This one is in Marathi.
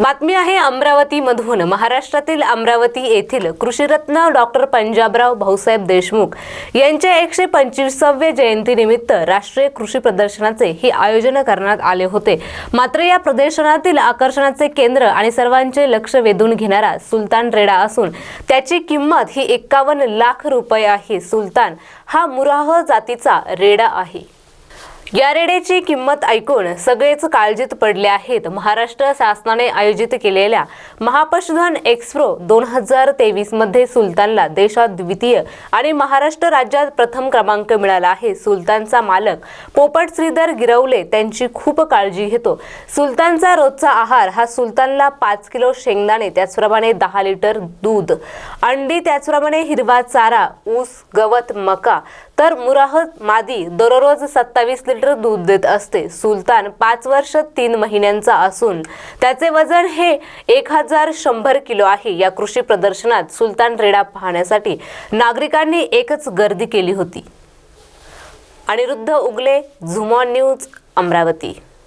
बातमी आहे अमरावतीमधून महाराष्ट्रातील अमरावती येथील कृषीरत्न डॉक्टर पंजाबराव भाऊसाहेब देशमुख यांच्या एकशे पंचवीसाव्या जयंतीनिमित्त राष्ट्रीय कृषी प्रदर्शनाचे हे आयोजन करण्यात आले होते. मात्र या प्रदर्शनातील आकर्षणाचे केंद्र आणि सर्वांचे लक्ष वेधून घेणारा सुलतान रेडा असून त्याची किंमत ही एक्कावन्न लाख रुपये आहे. सुलतान हा मुराह जातीचा रेडा आहे. या रेड्याची किंमत ऐकून सगळेच काळजीत पडले आहेत. महाराष्ट्र शासनाने आयोजित केलेल्या महापशुधन एक्सप्रो दोन हजार तेवीसमध्ये सुलतानला देशात द्वितीय आणि महाराष्ट्र राज्यात प्रथम क्रमांक मिळाला आहे. सुलतानचा मालक पोपट श्रीधर गिरवले त्यांची खूप काळजी घेतो. सुलतानचा रोजचा आहार हा सुलतानला पाच किलो शेंगदाणे त्याचप्रमाणे दहा लिटर दूध अंडी त्याचप्रमाणे हिरवा चारा ऊस गवत मका तर मुराह मादी दररोज सत्तावीस लिटर दूध देत असते. सुलतान पाच वर्ष तीन महिन्यांचा असून त्याचे वजन हे एक हजार शंभर किलो आहे. या कृषी प्रदर्शनात सुलतान रेडा पाहण्यासाठी नागरिकांनी एकच गर्दी केली होती. अनिरुद्ध उगले झुमॉन न्यूज अमरावती.